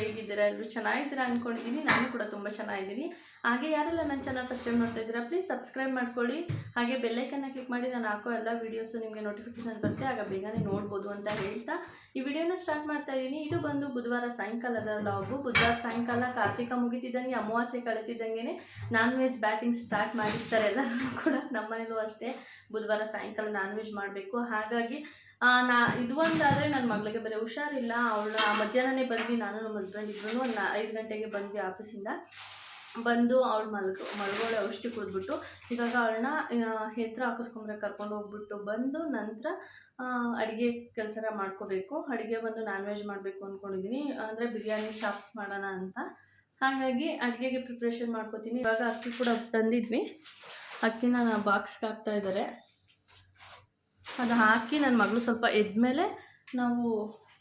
ಹೇಗಿದ್ದೀರಾ? ಎಲ್ಲರೂ ಚೆನ್ನಾಗಿದ್ದೀರಾ ಅಂದ್ಕೊಂಡಿದ್ದೀನಿ ನಾನು ಕೂಡ ತುಂಬ ಚೆನ್ನಾಗಿದ್ದೀನಿ. ಹಾಗೆ ಯಾರೆಲ್ಲ ನನ್ನ ಚಾನಲ್ ಫಸ್ಟ್ ಟೈಮ್ ನೋಡ್ತಾ ಇದ್ದೀರಾ ಪ್ಲೀಸ್ ಸಬ್ಸ್ಕ್ರೈಬ್ ಮಾಡ್ಕೊಳ್ಳಿ. ಹಾಗೆ ಬೆಲ್ಲೈಕನ್ನ ಕ್ಲಿಕ್ ಮಾಡಿ, ನಾನು ಹಾಕೋ ಎಲ್ಲ ವೀಡಿಯೋಸು ನಿಮಗೆ ನೋಟಿಫಿಕೇಶನ್ ಬರುತ್ತೆ. ಆಗ ಬೇಗನೆ ನೋಡ್ಬೋದು ಅಂತ ಹೇಳ್ತಾ ಈ ವಿಡಿಯೋನ ಸ್ಟಾರ್ಟ್ ಮಾಡ್ತಾ ಇದ್ದೀನಿ. ಇದು ಬಂದು ಬುಧವಾರ ಸಾಯಂಕಾಲದ ಲಾಗು ಬುಧವಾರ ಸಾಯಂಕಾಲ ಕಾರ್ತಿಕ ಮುಗಿತಿದ್ದಂಗೆ, ಅಮಾವಾಸ್ಯೆ ಕಳೆತಿದ್ದಂಗೆ ನಾನ್ ವೆಜ್ ಬ್ಯಾಟಿಂಗ್ ಸ್ಟಾರ್ಟ್ ಮಾಡಿರ್ತಾರೆ ಎಲ್ಲರೂ ಕೂಡ. ನಮ್ಮನೇಲೂ ಅಷ್ಟೇ. ಬುಧವಾರ ಸಾಯಂಕಾಲ ನಾನ್ ವೆಜ್ ಮಾಡಬೇಕು. ಹಾಗಾಗಿ ನಾ ಇದು ಒಂದಾದರೆ ನನ್ನ ಮಗಳಿಗೆ ಬರೀ ಹುಷಾರಿಲ್ಲ. ಆ ಮಧ್ಯಾಹ್ನನೇ ಬಂದ್ವಿ, ನಾನು ನಮ್ಮ ಹಸ್ಬೆಂಡ್ ಇದ್ರು ಒಂದು ಐದು ಗಂಟೆಗೆ ಬಂದ್ವಿ ಆಫೀಸಿಂದ. ಬಂದು ಅವಳು ಮಲ್ಗ, ಮಲ್ಗೋಳೆ ಔಷಧಿ ಕುಡಿದ್ಬಿಟ್ಟು, ಇವಾಗ ಅವಳನ್ನ ಎತ್ತರ ಹಾಕಿಸ್ಕೊಂಡ್ರೆ ಕರ್ಕೊಂಡು ಹೋಗ್ಬಿಟ್ಟು ಬಂದು ನಂತರ ಅಡುಗೆ ಕೆಲಸನ ಮಾಡ್ಕೋಬೇಕು. ಅಡುಗೆ ಬಂದು ನಾನ್ ವೆಜ್ ಮಾಡಬೇಕು ಅಂದ್ಕೊಂಡಿದ್ದೀನಿ ಅಂದರೆ ಬಿರಿಯಾನಿ ಶಾಪ್ಸ್ ಮಾಡೋಣ ಅಂತ. ಹಾಗಾಗಿ ಅಡುಗೆಗೆ ಪ್ರಿಪ್ರೇಷನ್ ಮಾಡ್ಕೋತೀನಿ. ಇವಾಗ ಅಕ್ಕಿ ಕೂಡ ತಂದಿದ್ವಿ. ಅಕ್ಕಿನ ಬಾಕ್ಸ್ಗೆ ಹಾಕ್ತಾ ಇದ್ದಾರೆ. ಅದು ಹಾಕಿ ನನ್ನ ಮಗಳು ಸ್ವಲ್ಪ ಎದ್ಮೇಲೆ ನಾವು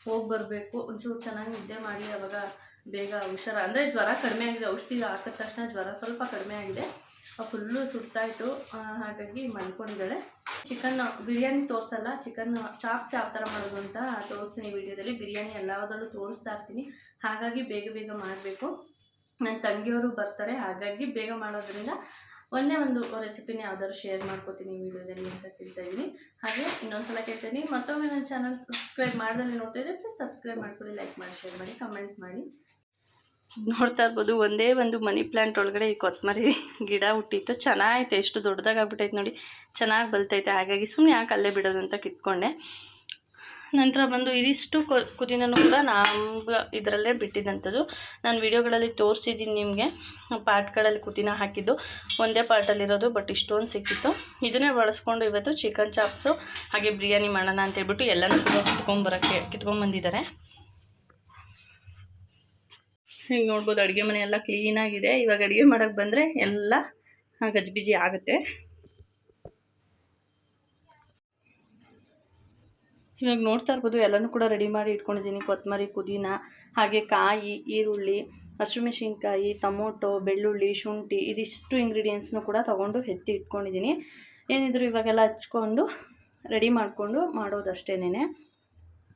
ಹೋಗಿ ಬರಬೇಕು. ಒಂಚೂರು ಚೆನ್ನಾಗಿ ನಿದ್ದೆ ಮಾಡಿ, ಅವಾಗ ಬೇಗ ಹುಷಾರ. ಅಂದರೆ ಜ್ವರ ಕಡಿಮೆ ಆಗಿದೆ. ಔಷಧಿ ಹಾಕಿದ ತಕ್ಷಣ ಜ್ವರ ಸ್ವಲ್ಪ ಕಡಿಮೆ ಆಗಿದೆ. ಫುಲ್ಲು ಸುತ್ತಾಯಿತು. ಹಾಗಾಗಿ ಮಲ್ಕೊಂಡಿದ್ದಾಳೆ. ಚಿಕನ್ ಬಿರಿಯಾನಿ ತೋರಿಸಲ್ಲ, ಚಿಕನ್ ಚಾಪ್ಸ್ ಯಾವ ಥರ ಮಾಡೋದು ಅಂತ ತೋರಿಸ್ತೀನಿ ವಿಡಿಯೋದಲ್ಲಿ. ಬಿರಿಯಾನಿ ಎಲ್ಲದರಲ್ಲೂ ತೋರಿಸ್ತಾ ಇರ್ತೀನಿ. ಹಾಗಾಗಿ ಬೇಗ ಬೇಗ ಮಾಡಬೇಕು. ನನ್ನ ತಂಗಿಯವರು ಬರ್ತಾರೆ. ಹಾಗಾಗಿ ಬೇಗ ಮಾಡೋದ್ರಿಂದ ಒಂದೇ ಒಂದು ರೆಸಿಪಿನ ಯಾವ್ದಾದ್ರು ಶೇರ್ ಮಾಡ್ಕೋತೀನಿ ವಿಡಿಯೋದಲ್ಲಿ ಅಂತ ಕೇಳ್ತಾ ಇದ್ದೀನಿ. ಹಾಗೆ ಇನ್ನೊಂದು ಸಲ ಕೇಳ್ತೀನಿ ಮತ್ತೊಮ್ಮೆ ನನ್ನ ಚಾನಲ್ ಸಬ್ಸ್ಕ್ರೈಬ್ ಮಾಡ್ದಲ್ಲಿ ನೋಡ್ತಾ ಇದ್ದರೆ ಪ್ಲೀಸ್ ಸಬ್ಸ್ಕ್ರೈಬ್ ಮಾಡ್ಕೊಳ್ಳಿ ಲೈಕ್ ಮಾಡಿ ಶೇರ್ ಮಾಡಿ ಕಮೆಂಟ್ ಮಾಡಿ. ನೋಡ್ತಾ ಇರ್ಬೋದು, ಒಂದೇ ಒಂದು ಮನಿ ಪ್ಲ್ಯಾಂಟ್ ಒಳಗಡೆ ಈ ಕೊತ್ತಮರಿ ಗಿಡ ಹುಟ್ಟಿತ್ತು. ಚೆನ್ನಾಗೈತೆ, ಎಷ್ಟು ದೊಡ್ಡದಾಗಿ ಆಗ್ಬಿಟ್ಟೈತೆ ನೋಡಿ. ಚೆನ್ನಾಗಿ ಬಲ್ತೈತೆ. ಹಾಗಾಗಿ ಸುಮ್ಮನೆ ಯಾಕೆ ಅಲ್ಲೇ ಬಿಡೋದು ಅಂತ ಕಿತ್ಕೊಂಡೆ. ನಂತರ ಬಂದು ಇದಿಷ್ಟು ಕುದಿನೂ ಕೂಡ ನಾವು ಇದರಲ್ಲೇ ಬಿಟ್ಟಿದ್ದಂಥದ್ದು ನಾನು ವೀಡಿಯೋಗಳಲ್ಲಿ ತೋರಿಸಿದ್ದೀನಿ ನಿಮಗೆ. ಪಾಟ್ಗಳಲ್ಲಿ ಕುದಿನ ಹಾಕಿದ್ದು. ಒಂದೇ ಪಾರ್ಟಲ್ಲಿರೋದು ಬಟ್ ಇಷ್ಟೊಂದು ಸಿಕ್ಕಿತ್ತು. ಇದನ್ನೇ ಬಳಸ್ಕೊಂಡು ಇವತ್ತು ಚಿಕನ್ ಚಾಪ್ಸು ಹಾಗೆ ಬಿರಿಯಾನಿ ಮಾಡೋಣ ಅಂತ ಹೇಳ್ಬಿಟ್ಟು ಎಲ್ಲನೂ ಕೂಡ ಕಿತ್ಕೊಂಬರೋಕ್ಕೆ ಕಿತ್ಕೊಂಡ್ಬಂದಿದ್ದಾರೆ ಹಿಂಗೆ ನೋಡ್ಬೋದು ಅಡುಗೆ ಮನೆ ಎಲ್ಲ ಕ್ಲೀನಾಗಿದೆ ಇವಾಗ ಅಡುಗೆ ಮಾಡೋಕ್ಕೆ ಬಂದರೆ ಎಲ್ಲ ಗಜ್ಬಿಜಿ ಆಗುತ್ತೆ. ಇವಾಗ ನೋಡ್ತಾ ಇರ್ಬೋದು, ಎಲ್ಲನೂ ಕೂಡ ರೆಡಿ ಮಾಡಿ ಇಟ್ಕೊಂಡಿದ್ದೀನಿ. ಕೊತ್ತಂಬರಿ ಪುದೀನ, ಹಾಗೆ ಕಾಯಿ, ಈರುಳ್ಳಿ ಹಸಿಮೆಣಸಿನ್ಕಾಯಿ ಟೊಮೊಟೊ, ಬೆಳ್ಳುಳ್ಳಿ, ಶುಂಠಿ ಇದಿಷ್ಟು ಇಂಗ್ರೀಡಿಯೆಂಟ್ಸ್ನು ಕೂಡ ತೊಗೊಂಡು ಎತ್ತಿ ಇಟ್ಕೊಂಡಿದ್ದೀನಿ. ಏನಿದ್ರು ಇವಾಗೆಲ್ಲ ಹಚ್ಕೊಂಡು ರೆಡಿ ಮಾಡಿಕೊಂಡು ಮಾಡೋದಷ್ಟೇನೆ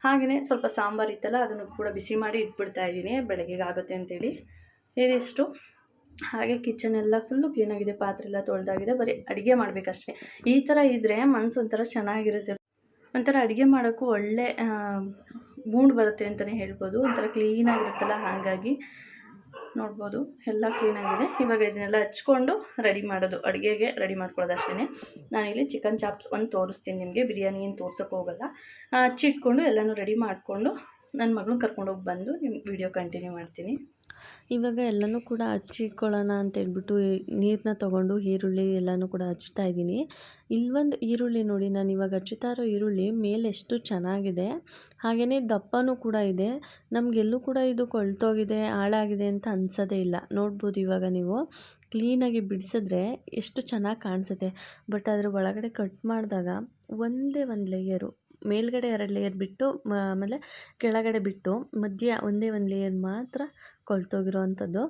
ಹಾಗೆಯೇ ಸ್ವಲ್ಪ ಸಾಂಬಾರು ಇತ್ತಲ್ಲ, ಅದನ್ನು ಕೂಡ ಬಿಸಿ ಮಾಡಿ ಇಟ್ಬಿಡ್ತಾ ಇದ್ದೀನಿ. ಬೆಳಗ್ಗೆಗೆ ಆಗುತ್ತೆ ಅಂತೇಳಿ. ಇದಿಷ್ಟು. ಹಾಗೆ ಕಿಚನ್ ಎಲ್ಲ ಫುಲ್ಲು ಕ್ಲೀನಾಗಿದೆ ಪಾತ್ರೆ ಎಲ್ಲ ತೊಳೆದಾಗಿದೆ, ಬರೀ ಅಡುಗೆ ಮಾಡಬೇಕಷ್ಟೇ. ಈ ಥರ ಇದ್ದರೆ ಮನಸ್ಸು ಒಂಥರ ಚೆನ್ನಾಗಿರುತ್ತೆ. ಒಂಥರ ಅಡುಗೆ ಮಾಡೋಕ್ಕೂ ಒಳ್ಳೆ ಮೂಡ್ ಬರುತ್ತೆ ಅಂತಲೇ ಹೇಳ್ಬೋದು. ಒಂಥರ ಕ್ಲೀನಾಗಿರುತ್ತಲ್ಲ ಹಾಗಾಗಿ ನೋಡ್ಬೋದು. ಎಲ್ಲ ಕ್ಲೀನಾಗಿದೆ ಇವಾಗ ಇದನ್ನೆಲ್ಲ ಹಚ್ಕೊಂಡು ರೆಡಿ ಮಾಡೋದು. ಅಡುಗೆಗೆ ರೆಡಿ ಮಾಡ್ಕೊಳ್ಳೋದು ಅಷ್ಟೇ ನಾನಿಲ್ಲಿ ಚಿಕನ್ ಚಾಪ್ಸ್ ಒಂದು ತೋರಿಸ್ತೀನಿ ನಿಮಗೆ. ಬಿರಿಯಾನಿ ಏನು ತೋರ್ಸೋಕೆ ಹೋಗಲ್ಲ. ಹಚ್ಚಿಟ್ಕೊಂಡು ಎಲ್ಲನೂ ರೆಡಿ ಮಾಡಿಕೊಂಡು ನನ್ನ ಮಗಳನ್ನ ಕರ್ಕೊಂಡೋಗಿ ಬಂದು ನಿಮ್ಮ ವಿಡಿಯೋ ಕಂಟಿನ್ಯೂ ಮಾಡ್ತೀನಿ. ಇವಾಗ ಎಲ್ಲನೂ ಕೂಡ ಹಚ್ಚಿಕೊಳ್ಳೋಣ ಅಂತ ಹೇಳ್ಬಿಟ್ಟು ನೀರನ್ನ ತೊಗೊಂಡು ಈರುಳ್ಳಿ ಎಲ್ಲನೂ ಕೂಡ ಹಚ್ತಾ ಇದ್ದೀನಿ. ಇಲ್ಲೊಂದು ಈರುಳ್ಳಿ ನೋಡಿ, ನಾನು ಇವಾಗ ಹಚ್ಚುತ್ತಾ ಇರೋ ಈರುಳ್ಳಿ ಮೇಲೆ ಎಷ್ಟು ಚೆನ್ನಾಗಿದೆ. ಹಾಗೆಯೇ ದಪ್ಪನೂ ಕೂಡ ಇದೆ. ನಮಗೆಲ್ಲೂ ಕೂಡ ಇದು ಕೊಳ್ತೋಗಿದೆ, ಹಾಳಾಗಿದೆ ಅಂತ ಅನ್ಸೋದೇ ಇಲ್ಲ. ನೋಡ್ಬೋದು ಇವಾಗ ನೀವು. ಕ್ಲೀನಾಗಿ ಬಿಡಿಸಿದ್ರೆ ಎಷ್ಟು ಚೆನ್ನಾಗಿ ಕಾಣಿಸುತ್ತೆ. ಬಟ್ ಅದ್ರ ಒಳಗಡೆ ಕಟ್ ಮಾಡಿದಾಗ ಒಂದೇ ಒಂದು ಲೇಯರು ಮೇಲ್ಗಡೆ ಎರಡು ಲೇಯರ್ ಬಿಟ್ಟು ಆಮೇಲೆ ಕೆಳಗಡೆ ಬಿಟ್ಟು, ಮಧ್ಯ ಒಂದೇ ಒಂದು ಲೇಯರ್ ಮಾತ್ರ ಕೊಳ್ತೋಗಿರೋ ಅಂಥದ್ದು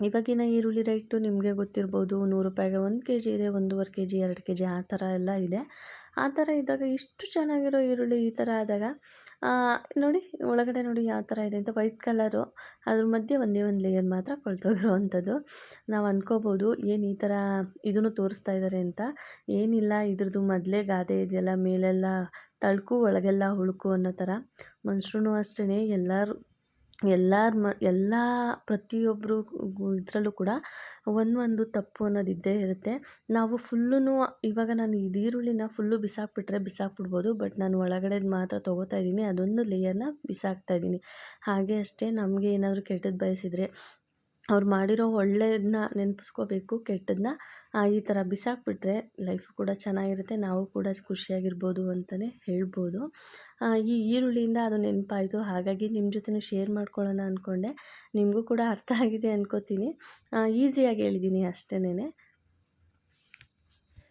ಇವಾಗಿನ ಈರುಳ್ಳಿ ರೇಟು ನಿಮಗೆ ಗೊತ್ತಿರ್ಬೋದು, ನೂರು ರೂಪಾಯಿಗೆ ಒಂದು ಕೆ ಜಿ ಇದೆ, ಒಂದೂವರೆ ಕೆ ಜಿ ಎರಡು ಕೆ ಜಿ ಆ ಥರ ಎಲ್ಲ ಇದೆ. ಆ ಥರ ಇದ್ದಾಗ ಇಷ್ಟು ಚೆನ್ನಾಗಿರೋ ಈರುಳ್ಳಿ ಈ ಥರ ಆದಾಗ ನೋಡಿ ಒಳಗಡೆ ನೋಡಿ ಯಾವ ಥರ ಇದೆ ಅಂತ. ವೈಟ್ ಕಲರು ಅದ್ರ ಮಧ್ಯೆ ಒಂದೇ ಒಂದು ಲೇಯರ್ ಮಾತ್ರ ಕೊಳ್ತೋಗಿರೋ ಅಂಥದ್ದು ನಾವು ಅಂದ್ಕೋಬೋದು ಏನು ಈ ಥರ ಇದನ್ನು ತೋರಿಸ್ತಾ ಇದ್ದಾರೆ ಅಂತ. ಏನಿಲ್ಲ, ಇದ್ರದ್ದು ಮೊದಲೇ ಗಾದೆ ಇದೆಯಲ್ಲ, ಮೇಲೆಲ್ಲ ತಳ್ಕು, ಒಳಗೆಲ್ಲ ಹುಳುಕು ಅನ್ನೋ ಥರ. ಮನುಷ್ಯರು ಅಷ್ಟೇ ಎಲ್ಲರೂ ಎಲ್ಲರ ಮ, ಎಲ್ಲ ಪ್ರತಿಯೊಬ್ಬರು ಇದರಲ್ಲೂ ಕೂಡ ಒಂದೊಂದು ತಪ್ಪು ಅನ್ನೋದು ಇದ್ದೇ ಇರುತ್ತೆ. ನಾವು ಫುಲ್ಲೂ ಇವಾಗ ನಾನು ಇದು ಈರುಳ್ಳಿನ ಫುಲ್ಲು ಬಿಸಾಕ್ಬಿಟ್ರೆ ಬಿಸಾಕ್ಬಿಡ್ಬೋದು, ಬಟ್ ನಾನು ಒಳಗಡೆದು ಮಾತ್ರ ತೊಗೋತಾ ಇದ್ದೀನಿ, ಅದೊಂದು ಲೇಯರ್ನ ಬಿಸಾಕ್ತಾ ಇದ್ದೀನಿ. ಹಾಗೆ ಅಷ್ಟೇ ನಮಗೆ ಏನಾದರೂ ಕೆಟ್ಟದ್ದು ಬಯಸಿದರೆ ಅವ್ರು ಮಾಡಿರೋ ಒಳ್ಳೆಯದನ್ನ ನೆನಪಿಸ್ಕೋಬೇಕು ಕೆಟ್ಟದನ್ನ ಈ ಥರ ಬಿಸಾಕ್ಬಿಟ್ರೆ ಲೈಫು ಕೂಡ ಚೆನ್ನಾಗಿರುತ್ತೆ, ನಾವು ಕೂಡ ಖುಷಿಯಾಗಿರ್ಬೋದು ಅಂತಲೇ ಹೇಳ್ಬೋದು. ಈ ಈರುಳ್ಳಿಯಿಂದ ಅದು ನೆನಪಾಯಿತು, ಹಾಗಾಗಿ ನಿಮ್ಮ ಜೊತೆನೂ ಶೇರ್ ಮಾಡ್ಕೊಳ್ಳೋಣ ಅಂದ್ಕೊಂಡೆ ನಿಮಗೂ ಕೂಡ ಅರ್ಥ ಆಗಿದೆ ಅನ್ಕೋತೀನಿ. ಈಸಿಯಾಗಿ ಹೇಳಿದ್ದೀನಿ ಅಷ್ಟೇನೆ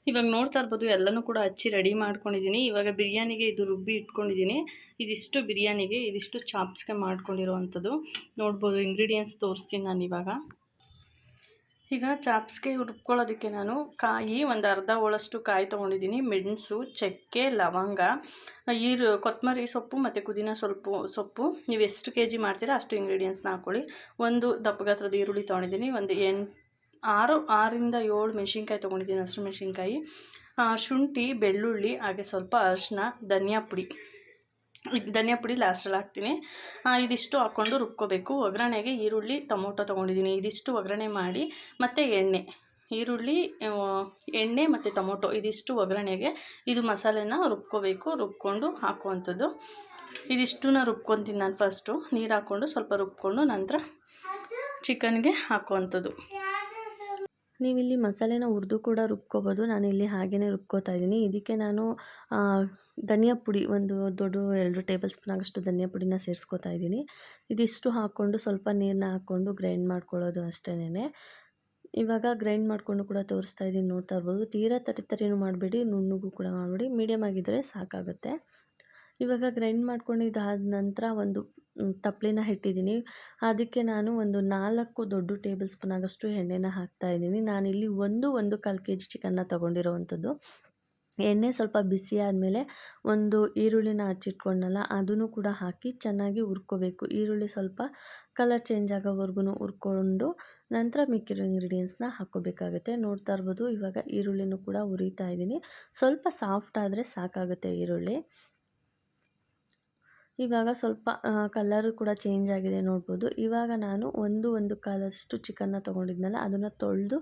ಇವಾಗ ನೋಡ್ತಾ ಇರ್ಬೋದು, ಎಲ್ಲನೂ ಕೂಡ ಹಚ್ಚಿ ರೆಡಿ ಮಾಡ್ಕೊಂಡಿದ್ದೀನಿ. ಇವಾಗ ಬಿರಿಯಾನಿಗೆ ಇದು ರುಬ್ಬಿ ಇಟ್ಕೊಂಡಿದ್ದೀನಿ. ಇದಿಷ್ಟು ಬಿರಿಯಾನಿಗೆ, ಇದಿಷ್ಟು ಚಾಪ್ಸ್ಗೆ ಮಾಡ್ಕೊಂಡಿರುವಂಥದ್ದು. ನೋಡ್ಬೋದು ಇಂಗ್ರೀಡಿಯೆಂಟ್ಸ್ ತೋರಿಸ್ತೀನಿ ನಾನು ಇವಾಗ. ಈಗ ಚಾಪ್ಸ್ಗೆ ರುಬ್ಕೊಳ್ಳೋದಕ್ಕೆ ನಾನು ಕಾಯಿ, ಒಂದು ಅರ್ಧ ಹೋಳಷ್ಟು ಕಾಯಿ ತೊಗೊಂಡಿದ್ದೀನಿ. ಮೆಣಸು, ಚಕ್ಕೆ, ಲವಂಗ, ಈರು, ಕೊತ್ತಂಬರಿ ಸೊಪ್ಪು ಮತ್ತು ಪುದೀನ ಸ್ವಲ್ಪ ಸೊಪ್ಪು. ನೀವು ಎಷ್ಟು ಕೆ ಜಿ ಮಾಡ್ತೀರಾ ಅಷ್ಟು ಇಂಗ್ರೀಡಿಯೆಂಟ್ಸ್ನ ಹಾಕ್ಕೊಳ್ಳಿ. ಒಂದು ದಪ್ಪ ಗಾತ್ರದ ಈರುಳ್ಳಿ ತೊಗೊಂಡಿದ್ದೀನಿ. ಒಂದು ಎಂಟು ಆರು, ಆರಿಂದ ಏಳು ಮೆಣಸಿನ್ಕಾಯಿ ತೊಗೊಂಡಿದ್ದೀನಿ, ಹಸಿರು ಮೆಣಸಿನ್ಕಾಯಿ. ಶುಂಠಿ, ಬೆಳ್ಳುಳ್ಳಿ, ಹಾಗೆ ಸ್ವಲ್ಪ ಅರಿಶಿನ ಧನಿಯಾ ಪುಡಿ. ಧನಿಯಾ ಪುಡಿ ಲಾಸ್ಟಲ್ಲಿ ಹಾಕ್ತೀನಿ. ಇದಿಷ್ಟು ಹಾಕ್ಕೊಂಡು ರುಬ್ಕೋಬೇಕು. ಒಗ್ಗರಣೆಗೆ ಈರುಳ್ಳಿ, ಟೊಮೊಟೊ ತೊಗೊಂಡಿದ್ದೀನಿ. ಇದಿಷ್ಟು ಒಗ್ಗರಣೆ ಮಾಡಿ ಮತ್ತು ಎಣ್ಣೆ. ಈರುಳ್ಳಿ ಎಣ್ಣೆ ಮತ್ತು ಟೊಮೊಟೊ, ಇದಿಷ್ಟು ಒಗ್ಗರಣೆಗೆ ಇದು ಮಸಾಲೆನ ರುಬ್ಕೋಬೇಕು. ರುಬ್ಕೊಂಡು ಹಾಕುವಂಥದ್ದು. ಇದಿಷ್ಟನ್ನ ರುಬ್ಕೊತೀನಿ ನಾನು ಫಸ್ಟು ನೀರು ಹಾಕ್ಕೊಂಡು ಸ್ವಲ್ಪ ರುಬ್ಕೊಂಡು ನಂತರ ಚಿಕನ್ಗೆ ಹಾಕುವಂಥದ್ದು. ನೀವಿಲ್ಲಿ ಮಸಾಲೆನ ಹುರಿದು ಕೂಡ ರುಬ್ಕೋಬೋದು. ನಾನಿಲ್ಲಿ ಹಾಗೆಯೇ ರುಬ್ಕೋತಾ ಇದ್ದೀನಿ. ಇದಕ್ಕೆ ನಾನು ಧನಿಯಾ ಪುಡಿ, ಒಂದು ದೊಡ್ಡ ಎರಡು ಟೇಬಲ್ ಸ್ಪೂನ್ ಆಗಷ್ಟು ಧನಿಯಾ ಪುಡಿನ ಸೇರಿಸ್ಕೋತಾ ಇದ್ದೀನಿ. ಇದಿಷ್ಟು ಹಾಕ್ಕೊಂಡು ಸ್ವಲ್ಪ ನೀರನ್ನ ಹಾಕ್ಕೊಂಡು ಗ್ರೈಂಡ್ ಮಾಡ್ಕೊಳ್ಳೋದು ಅಷ್ಟೇನೆ ಇವಾಗ ಗ್ರೈಂಡ್ ಮಾಡಿಕೊಂಡು ಕೂಡ ತೋರಿಸ್ತಾ ಇದ್ದೀನಿ, ನೋಡ್ತಾ ಇರ್ಬೋದು. ತೀರಾ ತರಿ ತರಿನೂ ಮಾಡಬೇಡಿ, ನುಣ್ಣಗೂ ಕೂಡ ಮಾಡಬೇಡಿ. ಮೀಡಿಯಮ್ ಆಗಿದ್ದರೆ ಸಾಕಾಗುತ್ತೆ. ಇವಾಗ ಗ್ರೈಂಡ್ ಮಾಡ್ಕೊಂಡಿದ್ದಾದ ನಂತರ ಒಂದು ತಪ್ಪಲಿನ ಇಟ್ಟಿದ್ದೀನಿ. ಅದಕ್ಕೆ ನಾನು ಒಂದು ನಾಲ್ಕು ದೊಡ್ಡ ಟೇಬಲ್ ಸ್ಪೂನ್ ಆಗೋಷ್ಟು ಎಣ್ಣೆನ ಹಾಕ್ತಾ ಇದ್ದೀನಿ. ನಾನಿಲ್ಲಿ ಒಂದು ಒಂದು ಕಾಲು ಕೆ ಜಿ ಚಿಕನ್ನ ತೊಗೊಂಡಿರೋವಂಥದ್ದು. ಎಣ್ಣೆ ಸ್ವಲ್ಪ ಬಿಸಿ ಆದಮೇಲೆ ಒಂದು ಈರುಳ್ಳಿನ ಹಚ್ಚಿಟ್ಕೊಂಡಲ್ಲ, ಅದನ್ನು ಕೂಡ ಹಾಕಿ ಚೆನ್ನಾಗಿ ಹುರ್ಕೋಬೇಕು. ಈರುಳ್ಳಿ ಸ್ವಲ್ಪ ಕಲರ್ ಚೇಂಜ್ ಆಗೋವರೆಗೂ ಹುರ್ಕೊಂಡು ನಂತರ ಮಿಕ್ಕಿರೋ ಇಂಗ್ರೀಡಿಯೆಂಟ್ಸ್ನ ಹಾಕೋಬೇಕಾಗುತ್ತೆ ನೋಡ್ತಾ ಇರ್ಬೋದು ಇವಾಗ ಈರುಳ್ಳಿನೂ ಕೂಡ ಹುರಿತಾ ಇದ್ದೀನಿ. ಸ್ವಲ್ಪ ಸಾಫ್ಟ್ ಆದರೆ ಸಾಕಾಗುತ್ತೆ ಈರುಳ್ಳಿ. ಇವಾಗ ಸ್ವಲ್ಪ ಕಲ್ಲರು ಕೂಡ ಚೇಂಜ್ ಆಗಿದೆ ನೋಡ್ಬೋದು. ಇವಾಗ ನಾನು ಒಂದು ಒಂದು ಕಾಲಷ್ಟು ಚಿಕನ್ನ ತೊಗೊಂಡಿದ್ನಲ್ಲ, ಅದನ್ನು ತೊಳೆದು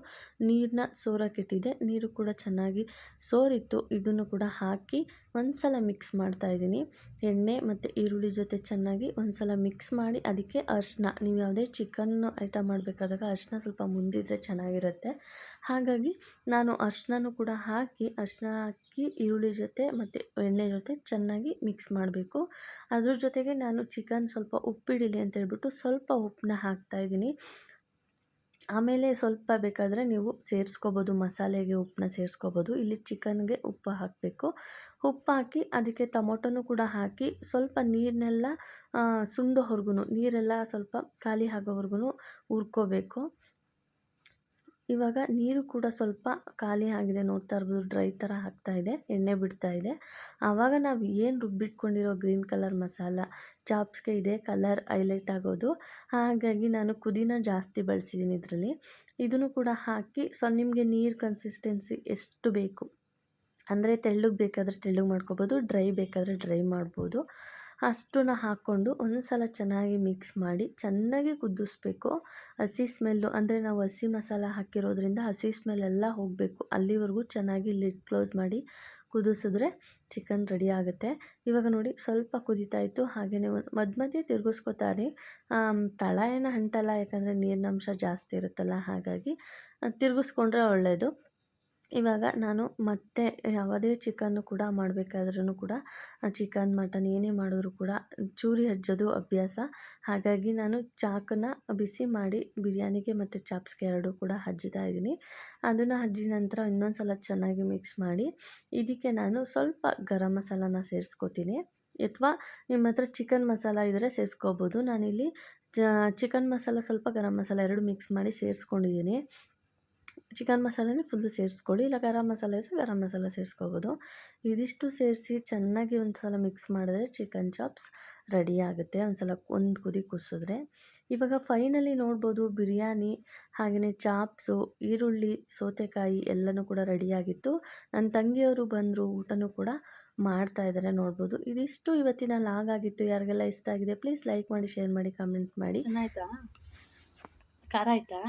ನೀರನ್ನ ಸೋರೋಕ್ಕಿಟ್ಟಿದ್ದೆ. ನೀರು ಕೂಡ ಚೆನ್ನಾಗಿ ಸೋರಿತ್ತು. ಇದನ್ನು ಕೂಡ ಹಾಕಿ ಒಂದು ಸಲ ಮಿಕ್ಸ್ ಮಾಡ್ತಾ ಇದ್ದೀನಿ. ಎಣ್ಣೆ ಮತ್ತು ಈರುಳ್ಳಿ ಜೊತೆ ಚೆನ್ನಾಗಿ ಒಂದು ಸಲ ಮಿಕ್ಸ್ ಮಾಡಿ ಅದಕ್ಕೆ ಅರಿಶಿನ, ನೀವು ಯಾವುದೇ ಚಿಕನ್ ಐಟಮ್ ಮಾಡಬೇಕಾದಾಗ ಅರಿಶಿನ ಸ್ವಲ್ಪ ಮುಂದಿದ್ರೆ ಚೆನ್ನಾಗಿರುತ್ತೆ. ಹಾಗಾಗಿ ನಾನು ಅರ್ಶಿನ ಕೂಡ ಹಾಕಿ, ಅರಿಶಿನ ಹಾಕಿ ಈರುಳ್ಳಿ ಜೊತೆ ಮತ್ತು ಎಣ್ಣೆ ಜೊತೆ ಚೆನ್ನಾಗಿ ಮಿಕ್ಸ್ ಮಾಡಬೇಕು. ಅದ್ರ ಜೊತೆಗೆ ನಾನು ಚಿಕನ್ ಸ್ವಲ್ಪ ಉಪ್ಪಿಡಿಲಿ ಅಂತ ಹೇಳ್ಬಿಟ್ಟು ಸ್ವಲ್ಪ ಉಪ್ಪನ್ನ ಹಾಕ್ತಾಯಿದ್ದೀನಿ ಆಮೇಲೆ ಸ್ವಲ್ಪ ಬೇಕಾದರೆ ನೀವು ಸೇರಿಸ್ಕೋಬೋದು, ಮಸಾಲೆಗೆ ಉಪ್ಪನ್ನ ಸೇರಿಸ್ಕೋಬೋದು. ಇಲ್ಲಿ ಚಿಕನ್ಗೆ ಉಪ್ಪು ಹಾಕಬೇಕು. ಉಪ್ಪು ಹಾಕಿ ಅದಕ್ಕೆ ಟೊಮೊಟೊನೂ ಕೂಡ ಹಾಕಿ ಸ್ವಲ್ಪ ನೀರನ್ನೆಲ್ಲ ಸುಂಡೋವರ್ಗು ನೀರೆಲ್ಲ ಸ್ವಲ್ಪ ಖಾಲಿ ಆಗೋವರ್ಗು ಹುರ್ಕೋಬೇಕು. ಇವಾಗ ನೀರು ಕೂಡ ಸ್ವಲ್ಪ ಖಾಲಿ ಆಗಿದೆ. ನೋಡ್ತಾ ಇರ್ಬೋದು, ಡ್ರೈ ಥರ ಆಗ್ತಾ ಇದೆ, ಎಣ್ಣೆ ಬಿಡ್ತಾ ಇದೆ. ಆವಾಗ ನಾವು ಏನು ರುಬ್ಬಿಟ್ಕೊಂಡಿರೋ ಗ್ರೀನ್ ಕಲರ್ ಮಸಾಲ, ಚಾಪ್ಸ್ಗೆ ಇದೆ ಕಲರ್ ಹೈಲೈಟ್ ಆಗೋದು. ಹಾಗಾಗಿ ನಾನು ಕುದಿನ ಜಾಸ್ತಿ ಬಳಸಿದ್ದೀನಿ ಇದರಲ್ಲಿ. ಇದನ್ನು ಕೂಡ ಹಾಕಿ ಸೊ ನಿಮಗೆ ನೀರು ಕನ್ಸಿಸ್ಟೆನ್ಸಿ ಎಷ್ಟು ಬೇಕು? ಅಂದರೆ ತೆಳ್ಳಗೆ ಬೇಕಾದರೆ ತೆಳ್ಳಗೆ ಮಾಡ್ಕೊಬೋದು, ಡ್ರೈ ಬೇಕಾದರೆ ಡ್ರೈ ಮಾಡ್ಬೋದು. ಅಷ್ಟನ್ನ ಹಾಕ್ಕೊಂಡು ಒಂದು ಸಲ ಚೆನ್ನಾಗಿ ಮಿಕ್ಸ್ ಮಾಡಿ ಚೆನ್ನಾಗಿ ಕುದಿಸ್ಬೇಕು. ಹಸಿ ಸ್ಮೆಲ್ಲು ಅಂದರೆ ನಾವು ಹಸಿ ಮಸಾಲ ಹಾಕಿರೋದ್ರಿಂದ ಹಸಿ ಸ್ಮೆಲ್ ಎಲ್ಲ ಹೋಗಬೇಕು. ಅಲ್ಲಿವರೆಗೂ ಚೆನ್ನಾಗಿ ಲಿಡ್ ಕ್ಲೋಸ್ ಮಾಡಿ ಕುದಿಸಿದ್ರೆ ಚಿಕನ್ ರೆಡಿ ಆಗುತ್ತೆ. ಇವಾಗ ನೋಡಿ, ಸ್ವಲ್ಪ ಕುದೀತಾ ಇತ್ತು. ಹಾಗೆಯೇ ಮಧ್ಯ ಮಧ್ಯೆ ತಿರ್ಗಿಸ್ಕೊತಾರೆ ತಳ ಏನು ಅಂಟಲ್ಲ ಯಾಕಂದರೆ ನೀರಿನಂಶ ಜಾಸ್ತಿ ಇರುತ್ತಲ್ಲ, ಹಾಗಾಗಿ ತಿರುಗಿಸ್ಕೊಂಡ್ರೆ ಒಳ್ಳೆಯದು ಇವಾಗ ನಾನು ಮತ್ತೆ ಯಾವುದೇ ಚಿಕನ್ನು ಕೂಡ ಮಾಡಬೇಕಾದ್ರೂ ಕೂಡ ಚಿಕನ್, ಮಟನ್ ಏನೇ ಮಾಡಿದ್ರು ಕೂಡ ಚೂರಿ ಹಚ್ಚೋದು ಅಭ್ಯಾಸ. ಹಾಗಾಗಿ ನಾನು ಚಾಕನ್ನ ಬಿಸಿ ಮಾಡಿ ಬಿರಿಯಾನಿಗೆ ಮತ್ತು ಚಾಪ್ಸ್ಗೆ ಎರಡೂ ಕೂಡ ಹಜ್ಜುತ್ತಾ ಇದ್ದೀನಿ. ಅದನ್ನು ಹಜ್ಜಿದ ನಂತರ ಇನ್ನೊಂದು ಸಲ ಚೆನ್ನಾಗಿ ಮಿಕ್ಸ್ ಮಾಡಿ, ಇದಕ್ಕೆ ನಾನು ಸ್ವಲ್ಪ ಗರಂ ಮಸಾಲಾನ ಸೇರಿಸ್ಕೋತೀನಿ. ಅಥವಾ ನಿಮ್ಮ ಹತ್ರ ಚಿಕನ್ ಮಸಾಲ ಇದ್ದರೆ ಸೇರಿಸ್ಕೋಬೋದು. ನಾನಿಲ್ಲಿ ಚಿಕನ್ ಮಸಾಲ ಸ್ವಲ್ಪ ಗರಂ ಮಸಾಲ ಎರಡು ಮಿಕ್ಸ್ ಮಾಡಿ ಸೇರಿಸ್ಕೊಂಡಿದ್ದೀನಿ. Chicken ಮಸಾಲೆನೇ full ಸೇರಿಸ್ಕೊಳ್ಳಿ. ಇಲ್ಲ, ಗರಂ ಮಸಾಲೆ ಇದ್ದರೆ ಗರಂ ಮಸಾಲ ಸೇರಿಸ್ಕೋಬೋದು. ಇದಿಷ್ಟು ಸೇರಿಸಿ ಚೆನ್ನಾಗಿ ಒಂದು ಸಲ ಮಿಕ್ಸ್ ಮಾಡಿದ್ರೆ ಚಿಕನ್ ಚಾಪ್ಸ್ ರೆಡಿ ಆಗುತ್ತೆ. ಒಂದು ಸಲ ಒಂದು ಕುದಿ ಕುಸಿದ್ರೆ ಇವಾಗ ಫೈನಲಿ ನೋಡ್ಬೋದು ಬಿರಿಯಾನಿ ಹಾಗೆಯೇ ಚಾಪ್ಸು ಈರುಳ್ಳಿ, ಸೌತೆಕಾಯಿ ಎಲ್ಲನೂ ಕೂಡ ರೆಡಿಯಾಗಿತ್ತು ನನ್ನ ತಂಗಿಯವರು ಬಂದರು, ಊಟನೂ ಕೂಡ ಮಾಡ್ತಾ ಇದ್ದಾರೆ ನೋಡ್ಬೋದು. ಇದಿಷ್ಟು ಇವತ್ತಿನ ಲಾಗ್ ಆಗಿತ್ತು. ಯಾರಿಗೆಲ್ಲ ಇಷ್ಟ ಆಗಿದೆ ಪ್ಲೀಸ್ ಲೈಕ್ ಮಾಡಿ ಶೇರ್ ಮಾಡಿ ಕಮೆಂಟ್ ಮಾಡಿ. ಚೆನ್ನಾಯ್ತಾ? ಖಾರ ಆಯ್ತಾ?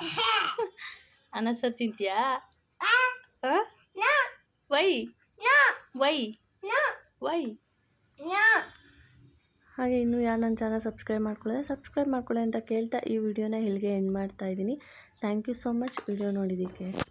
ಅನಸ ತಿಂತೀಯಾ? ವೈ? ವೈ? ವೈ? ಹಾಗೆ ಇನ್ನೂ ಯಾರು ನನ್ನ ಚಾನಲ್ ಸಬ್ಸ್ಕ್ರೈಬ್ ಮಾಡ್ಕೊಳ್ಳಿ ಸಬ್ಸ್ಕ್ರೈಬ್ ಮಾಡ್ಕೊಳ್ಳಿ ಅಂತ ಕೇಳ್ತಾ ಈ ವಿಡಿಯೋನ ಇಲ್ಲಿಗೆ ಎಂಡ್ ಮಾಡ್ತಾ ಇದ್ದೀನಿ. Thank you so much video ನೋಡಿದ್ದಕ್ಕೆ.